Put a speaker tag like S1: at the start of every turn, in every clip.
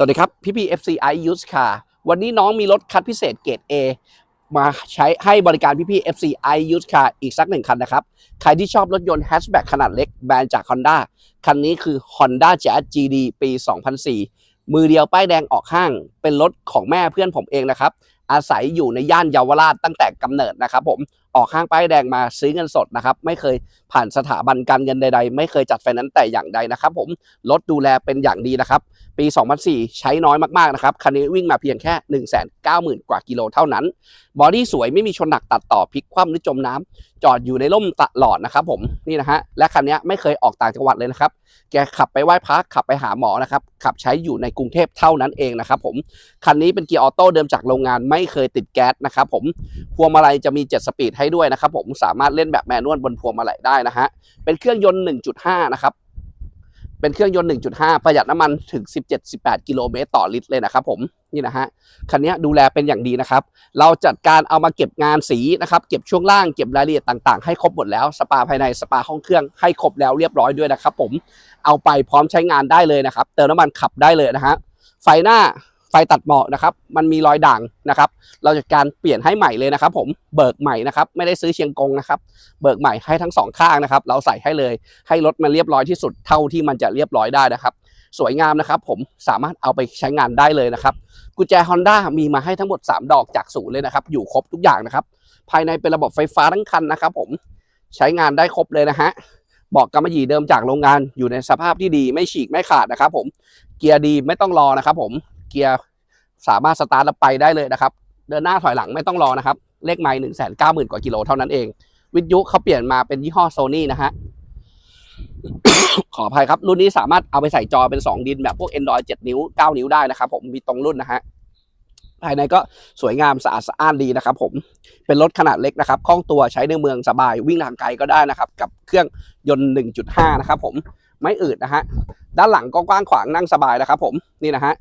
S1: สวัสดีครับ พี่พี่ FCI Used Car วันนี้น้องมีรถคัดพิเศษเกรด A มาใช้ให้บริการพี่พี่ FCI Used Car อีกสักหนึ่งคันนะครับ ใครที่ชอบรถยนต์แฮชแบ็กขนาดเล็กแบรนด์จาก Honda คันนี้คือ Honda Jazz GD ปี 2004 มือเดียวป้ายแดงออกข้าง เป็นรถของแม่เพื่อนผมเองนะครับ อาศัยอยู่ในย่านเยาวราชตั้งแต่กำเนิดนะครับผมออกข้างป้ายแดงมาซื้อเงินสดนะครับไม่เคยผ่านสถาบันการเงินใด ๆ ไม่เคยจัดไฟแนนซ์แต่อย่างใดนะครับผมรถดูแลเป็นอย่างดีนะครับปี 2004 ใช้น้อยมากๆนะครับคันนี้วิ่งมาเพียงแค่ 190,000 กว่ากิโลเท่านั้น บอดี้สวยไม่มีชนหนักตัดต่อพลิกคว่ำหรือจมน้ำจอดอยู่ในร่มตลอดนะครับผมนี่นะฮะและคันนี้ไม่เคยออกต่างจังหวัดเลยนะครับแกขับไปไหว้พระขับไปหาหมอนะครับขับใช้อยู่ในกรุงเทพเท่านั้นเองนะครับผมคันนี้เป็นเกียร์ออโต้เดิมจากโรงงานไม่เคยติดแก๊สนะครับผมพวงมาลัยจะมี 7 สปีดให้ด้วยนะครับผมสามารถเล่นแบบแมนนวลบนพวงมาลัยได้นะฮะเป็นเครื่องยนต์ 1.5 นะครับเป็นเครื่องยนต์ 1.5 ประหยัดน้ำมันถึง 17-18 กิโลเมตรต่อลิตรเลยนะครับผมนี่นะฮะคันนี้ดูแลเป็นอย่างดีนะครับ เราจัดการเอามาเก็บงานสีนะครับ เก็บช่วงล่างเก็บรายละเอียดต่างๆ ให้ครบหมดแล้ว สปาภายในสปาห้องเครื่องให้ครบแล้วเรียบร้อยด้วยนะครับผมเอาไปพร้อมใช้งานได้เลยนะครับ เติมน้ำมันขับได้เลยนะฮะไฟหน้า ไฟตัดหมอกนะครับ มันมีรอยด่างนะครับ เราจัดการเปลี่ยนให้ใหม่เลยนะครับ ผมเบิกใหม่นะครับ ไม่ได้ซื้อเชียงกงนะครับ เบิกใหม่ให้ทั้งสองข้างนะครับ เราใส่ให้เลย ให้รถมันเรียบร้อยที่สุดเท่าที่มันจะเรียบร้อยได้นะครับ สวยงามนะครับ ผมสามารถเอาไปใช้งานได้เลยนะครับ กุญแจ Honda มีมาให้ทั้งหมด 3 ดอกจากศูนย์เลยนะครับ อยู่ครบทุกอย่างนะครับ ภายในเป็นระบบไฟฟ้าทั้งคันนะครับ ผมใช้งานได้ครบเลยนะฮะบอกกำมะหยี่เดิมจากโรงงานอยู่ในสภาพที่ดีไม่ฉีกไม่ขาดนะครับ ผมเกียร์ดีไม่ต้องรอนะครับ ผม เกียร์สามารถสตาร์ทแล้วไปได้เลยนะครับ เดินหน้าถอยหลังไม่ต้องรอนะครับ เลขไมล์หนึ่งแสนเก้าหมื่นกว่ากิโลเท่านั้นเอง วิทยุเขาเปลี่ยนมาเป็นยี่ห้อโซนี่นะฮะ ขออภัยครับ รุ่นนี้สามารถเอาไปใส่จอเป็น 2 ดินแบบพวก Android 7 นิ้ว 9 นิ้วได้นะครับผมมีตรงรุ่นนะฮะภายในก็สวยงามสะอาดสะอ้านดีนะครับผมเป็นรถขนาดเล็กนะครับคล่องตัวใช้ในเมืองสบายวิ่งทางไกลก็ได้นะครับ กับเครื่องยนต์ 1.5 นะครับผม ไม่อืดนะฮะ ด้านหลังก็กว้างขวางนั่งสบายนะครับผมนี่นะฮะ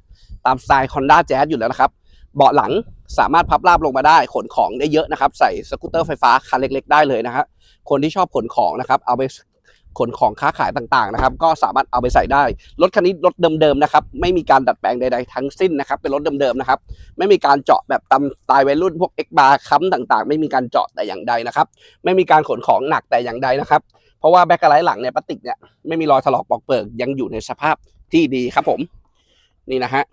S1: ตามสไตล์ Honda Jazz อยู่แล้วนะครับ เบาะหลังสามารถพับราบลงมาได้ ขนของได้เยอะนะครับ ใส่สกูตเตอร์ไฟฟ้าคันเล็ก ๆ ได้เลยนะฮะคนที่ชอบขนของนะครับ เอาไปขนของค้าขายต่างๆนะครับ ก็สามารถเอาไปใส่ได้ รถคันนี้รถเดิมๆนะครับ ไม่มีการดัดแปลงใดๆทั้งสิ้นนะครับ เป็นรถเดิมๆนะครับ ไม่มีการเจาะแบบตามสไตล์วัยรุ่นพวก X bar ค้ำต่างๆ ไม่มีการเจาะแต่อย่างใดนะครับ ไม่มีการขนของหนักแต่อย่างใดนะครับ เพราะว่าแบ็คกไลท์หลังเนี่ยพลาสติกเนี่ยไม่มีรอยถลอกปอกเปิกยังอยู่ในสภาพที่ดีครับผม นี่นะฮะ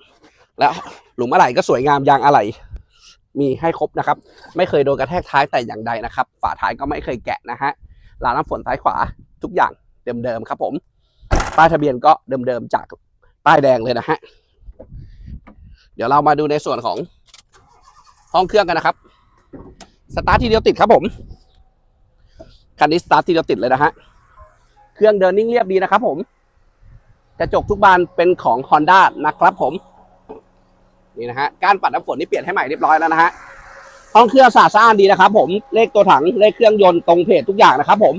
S1: แล้วหลุมอะไหล่ก็สวยงามยางอะไหล่มีให้ครบนะครับ ไม่เคยโดนกระแทกท้ายแต่อย่างใดนะครับ ฝาท้ายก็ไม่เคยแกะนะฮะราน้ำฝนซ้ายขวาทุกอย่างเดิมๆครับผมป้ายทะเบียนก็เดิมๆจากป้ายแดงเลยนะฮะเดี๋ยวเรามาดูในส่วนของห้องเครื่องกันนะครับ สตาร์ททีเดียวติดครับผม คันนี้สตาร์ทที่เดียวติดเลยนะฮะ เครื่องเดินนิ่งเรียบดีนะครับผม กระจกทุกบานเป็นของ Honda นะครับผม นี่นะฮะ การปัดน้ำฝนนี่เปลี่ยนให้ใหม่เรียบร้อยแล้วนะฮะห้องเครื่องสะอาดสานดีนะครับผม เลขตัวถัง เลขเครื่องยนต์ตรงเพจทุกอย่างนะครับผม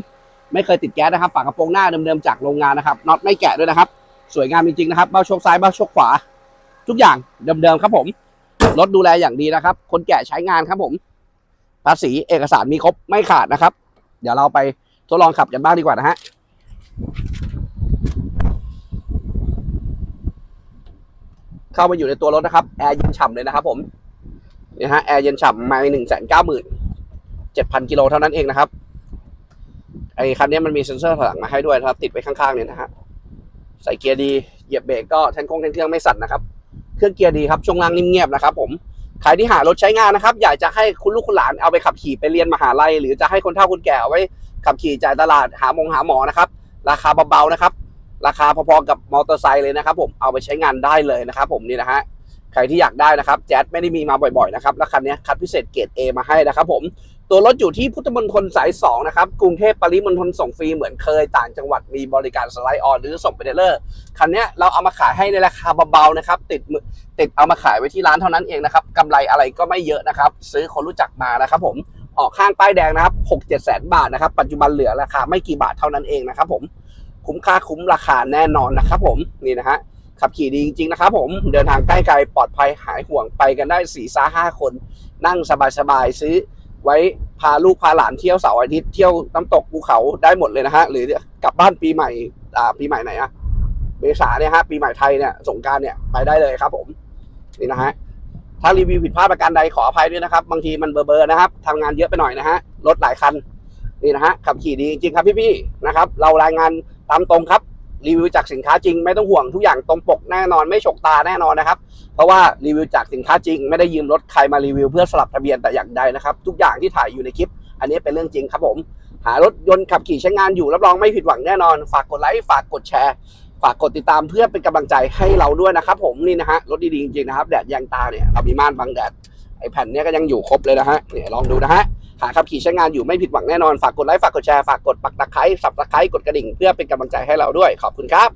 S1: ไม่เคยติดแก๊สนะครับ ฝากระโปรงหน้าเดิมๆจากโรงงานนะครับ น็อตไม่แกะด้วยนะครับ สวยงามจริงๆนะครับ เบ้าโชคซ้าย เบ้าโชคขวา ทุกอย่างเดิมๆครับผม รถดูแลอย่างดีนะครับ คนแก่ใช้งานครับผม ภาษีเอกสารมีครบไม่ขาดนะครับ เดี๋ยวเราไปทดลองขับกันบ้างดีกว่านะฮะเข้ามาอยู่ในตัวรถนะครับแอร์เย็นฉ่ำเลยนะครับผมนี่ฮะแอร์เย็นฉ่ำมาหนึ่งแสนเก้าหมื่นเจ็ดพันกิโลเท่านั้นเองนะครับไอ้คันนี้มันมีเซ็นเซอร์ถอยหลังมาให้ด้วยนะครับ ติดไว้ข้างๆเนี่ยนะฮะใส่เกียร์ดีเหยียบเบรกก็แทนคงแทนเครื่องไม่สั่นนะครับ เครื่องเกียร์ดีครับช่วงล่างนิ่มเงียบนะครับ ผม ใครที่หารถใช้งานนะครับ อยากจะให้คุณลูกคุณหลานเอาไปขับขี่ไปเรียนมหาลัย หรือจะให้คนเฒ่าคนแก่เอาไว้ขับขี่จ่ายตลาดหามงหาหมอนะครับ ราคาเบาๆนะครับ ราคาพอๆกับมอเตอร์ไซค์เลยนะครับผมเอาไปใช้งานได้เลยนะครับ ผมนี่นะฮะใครที่อยากได้นะครับแจ๊ดไม่ได้มีมาบ่อยๆนะครับแล้วคันนี้คัดพิเศษเกรด A มาให้นะครับผม ตัวรถอยู่ที่พุทธมณฑลสาย 2 นะครับ กรุงเทพปริมณฑลส่งฟรีเหมือนเคยต่างจังหวัดมีบริการสไลด์ออนหรือส่งไปเดลเลอร์คันนี้เราเอามาขายให้ในราคาเบาๆนะครับ ติดติดเอามาขายไว้ที่ร้านเท่านั้นเองนะครับกำไรอะไรก็ไม่เยอะนะครับ ซื้อคนรู้จักมานะครับผมออกข้างป้ายแดงนะครับหกเจ็ดแสนบาทนะครับ ปัจจุบันเหลือราคาไม่กี่บาทเท่านั้นเองนะครับผมคุ้มค่าคุ้มราคาแน่นอนนะครับผมนี่นะฮะขับขี่ดีจริงๆนะครับผมเดินทางใกล้ไกลปลอดภัยหายห่วงไปกันได้สี่ซ่าห้าคน นั่งสบายๆซื้อ ไว้พาลูกพาหลานเที่ยวเสาร์อาทิตย์เที่ยวน้ำตกภูเขาได้หมดเลยนะฮะ หรือกลับบ้านปีใหม่อ่าปีใหม่ไหนอะเมษาเนี่ยฮะปีใหม่ไทยเนี่ยสงการเนี่ยไปได้เลยครับ ผมนี่นะฮะถ้ารีวิวผิดพลาดประการใดขออภัยด้วยนะครับ บางทีมันเบอร์เบอร์นะครับทำงานเยอะไปหน่อยนะฮะรถหลายคันนี่นะฮะขับขี่ดีจริงครับพี่ๆนะครับ เรารายงานตามตรงครับ รีวิวจากสินค้าจริง ไม่ต้องห่วงทุกอย่างตรงปกแน่นอนไม่ฉกตาแน่นอนนะครับ เพราะว่ารีวิวจากสินค้าจริง ไม่ได้ยืมรถใครมารีวิวเพื่อสลับทะเบียนแต่อย่างใดนะครับทุกอย่างที่ถ่ายอยู่ในคลิป อันนี้เป็นเรื่องจริงครับผม หารถยนต์ขับขี่ใช้งานอยู่รับรองไม่ผิดหวังแน่นอน ฝากกดไลค์ฝากกดแชร์ ฝากกดติดตามเพื่อเป็นกำลังใจให้เราด้วยนะครับผมนี่นะฮะรถดีๆจริงๆนะครับแดดยางตาเนี่ยเรามีม่านบังแดดไอแผ่นเนี้ยก็ยังอยู่ครบเลยนะฮะเนี่ยลองดูนะฮะ ขาขับขี่ใช้งานอยู่ไม่ผิดหวังแน่นอน ฝากกดไลค์ ฝากกดแชร์ ฝากกดปักตะไคร้สับตะไคร้กดกระดิ่ง เพื่อเป็นกำลังใจให้เราด้วย ขอบคุณครับ